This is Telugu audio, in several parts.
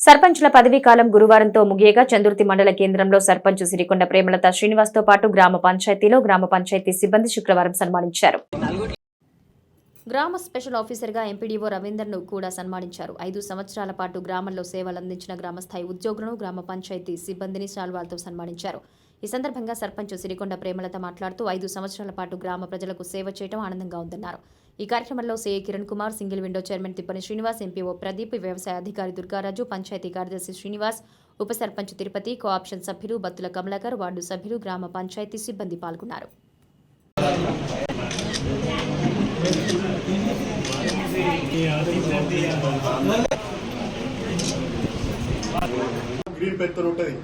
సర్పంచుల పదవీ కాలం గురువారంతో ముగియగా చందుర్తి మండల కేంద్రంలో సర్పంచ్ సిరికొండ ప్రేమలత శ్రీనివాస్తో పాటు గ్రామ పంచాయతీలో గ్రామ పంచాయతీ సిబ్బంది శుక్రవారం సన్మానించారు. గ్రామ స్పెషల్ ఆఫీసర్గా ఎంపీడీఓ రవీందర్ను కూడా సన్మానించారు. ఐదు సంవత్సరాల పాటు గ్రామంలో సేవలు అందించిన గ్రామస్థాయి ఉద్యోగులను గ్రామ పంచాయతీ సిబ్బందిని శాల్వాలతో సన్మానించారు. ఈ సందర్భంగా సర్పంచ్ సిరికొండ ప్రేమలత మాట్లాడుతూ ఐదు సంవత్సరాల పాటు గ్రామ ప్రజలకు సేవ చేయడం ఆనందంగా ఉందన్నారు. ఈ కార్యక్రమంలో CA Kiran Kumar single window chairman Thippani Srinivas MPO Pradeep వ్యవసాయ అధికారి దుర్గారాజు పంచాయతీ కార్యదర్శి శ్రీనివాస్ ఉప సర్పంచ్ తిరుపతి కోఆప్షన్ సభ్యులు బత్తుల కమలాకర్ వార్డు సభ్యులు గ్రామ పంచాయతీ సిబ్బంది పాల్గొన్నారు. గ్రీన్ పెత్తలు ఉంటుంది.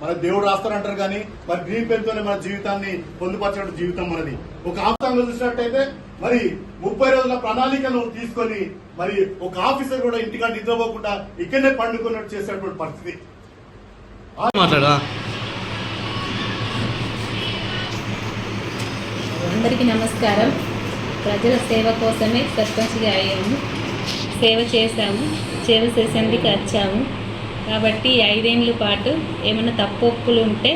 మన దేవుడు రాస్తారంటారు కానీ మరి గ్రీన్ పెన్ తోనే మన జీవితాన్ని పొందుపరచిన జీవితం మనది. ఒక ఆఫ్సాంగ్ చూసినట్టయితే మరి ముప్పై రోజుల ప్రణాళికను తీసుకొని మరి ఒక ఆఫీసర్ కూడా ఇంటికాడ నిద్రపోకుండా ఇక్కడనే పండుకున్నట్టు చేసేటువంటి పరిస్థితి. మాట్లాడా అందరికీ నమస్కారం. ప్రజల సేవ కోసమే సర్పంచ్గా అయ్యాము. సేవ చేశాము. సేవ చేసేందుకు వచ్చాము. కాబట్టి ఈ ఐదేళ్ళ పాటు ఏమైనా తప్పొప్పులు ఉంటే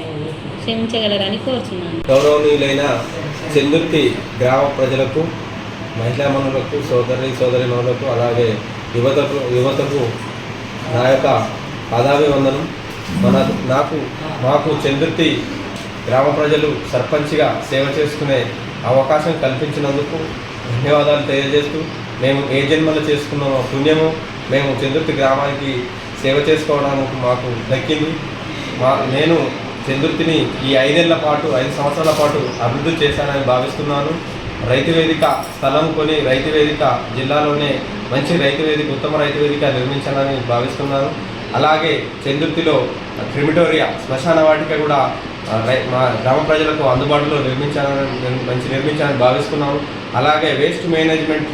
క్షమించగలరని కోరుచున్నాను. గౌరవనీయులైన చందుర్తి గ్రామ ప్రజలకు మహిళా మనులకు సోదరి సోదరి మనులకు అలాగే యువతకు యువతకు నా యొక్క పాదాభివందనం. మన నాకు మాకు చందుర్తి గ్రామ ప్రజలు సర్పంచ్గా సేవ చేసుకునే అవకాశం కల్పించినందుకు ధన్యవాదాలు తెలియజేస్తూ మేము ఏ జన్మలో చేసుకున్న పుణ్యము మేము చందుర్తి గ్రామానికి సేవ చేసుకోవడానికి మాకు దక్కింది. మా నేను చంద్రుతిని ఈ ఐదేళ్ళ పాటు ఐదు సంవత్సరాల పాటు అభివృద్ధి చేశానని భావిస్తున్నాను. రైతు వేదిక స్థలం కొని రైతు వేదిక జిల్లాలోనే మంచి రైతు వేదిక ఉత్తమ రైతు వేదిక నిర్మించాలని భావిస్తున్నాను. అలాగే చంద్రుతిలో క్రిమిటోరియా శ్మశాన వాటిక కూడా రై- మా గ్రామ ప్రజలకు అందుబాటులో నిర్మించాలని మంచి నిర్మించాలని భావిస్తున్నాను. అలాగే waste management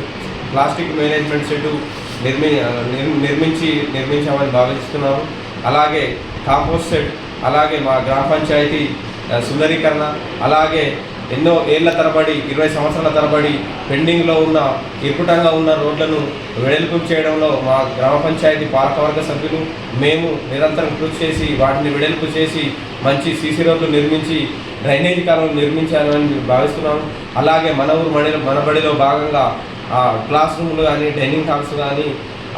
plastic management shed నిర్మి నిర్- నిర్మించి నిర్మించామని భావిస్తున్నాము. అలాగే కాంపోస్ట్ సెట్ అలాగే మా గ్రామ పంచాయతీ సుందరీకరణ అలాగే ఎన్నో ఏళ్ళ తరబడి ఇరవై సంవత్సరాల తరబడి పెండింగ్లో ఉన్న ఇరుకుటంగా ఉన్న రోడ్లను వెడల్పు చేయడంలో మా గ్రామ పంచాయతీ పాలకవర్గ సభ్యులు మేము నిరంతరం కృషి చేసి వాటిని వెడల్పు చేసి మంచి సీసీ రోడ్లు నిర్మించి డ్రైనేజీ కాలువలు నిర్మించాలని భావిస్తున్నాము. అలాగే మన ఊరు మడి మనబడిలో భాగంగా క్లాస్ రూమ్లు కానీ డైనింగ్ హాల్స్ కానీ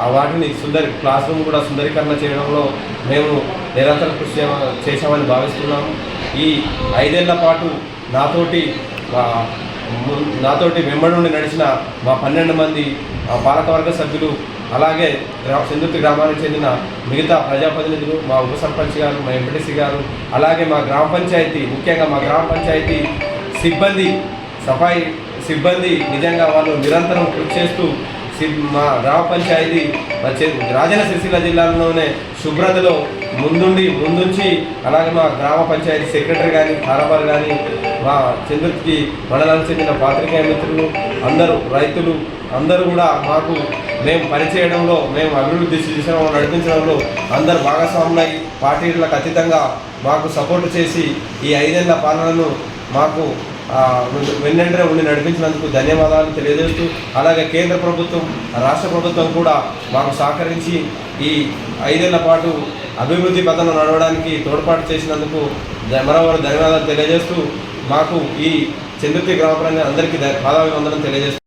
ఆ వాటిని సుందరి క్లాస్ రూమ్ కూడా సుందరీకరణ చేయడంలో మేము నిరంతరం కృషి చేయ- చేశామని భావిస్తున్నాము ఈ ఐదేళ్ళ పాటు నాతోటి నాతోటి వెంబడి నడిచిన మా పన్నెండు మంది పాలకవర్గ సభ్యులు అలాగే గ్రా గ్రామానికి చెందిన మిగతా ప్రజాప్రతినిధులు మా ఉప సర్పంచ్ గారు మా ఎంపీటీసీ గారు అలాగే మా గ్రామ పంచాయతీ ముఖ్యంగా మా గ్రామ పంచాయతీ సిబ్బంది సఫాయి సిబ్బంది నిజంగా వాళ్ళు నిరంతరం కృషి చేస్తూ సి- మా గ్రామ పంచాయతీ మా రాజన్న సిరిసిల్ల జిల్లాలోనే శుభ్రతలో ముందుండి ముందుంచి అలాగే మా గ్రామ పంచాయతీ సెక్రటరీ కానీ కారబార్ కానీ మా చంద్రుడికి మండలానికి చెందిన పాత్రికేయ మిత్రులు అందరూ రైతులు అందరూ కూడా మాకు మేము పనిచేయడంలో మేము అభివృద్ధి దిశలో నడిపించడంలో అందరు భాగస్వాములై పార్టీలకు అతీతంగా మాకు సపోర్ట్ చేసి ఈ ఐదేళ్ళ పాలనను మాకు వెన్నంటే ఉండి నడిపించినందుకు ధన్యవాదాలు తెలియజేస్తూ అలాగే కేంద్ర ప్రభుత్వం రాష్ట్ర ప్రభుత్వం కూడా మాకు సహకరించి ఈ ఐదేళ్ళ పాటు అభివృద్ధి పథంలో నడవడానికి తోడ్పాటు చేసినందుకు మరోవారు ధన్యవాదాలు తెలియజేస్తూ మాకు ఈ చంద్రుతి గ్రామ ప్రజలందరికీ పాదాభివందనం తెలియజేస్తూ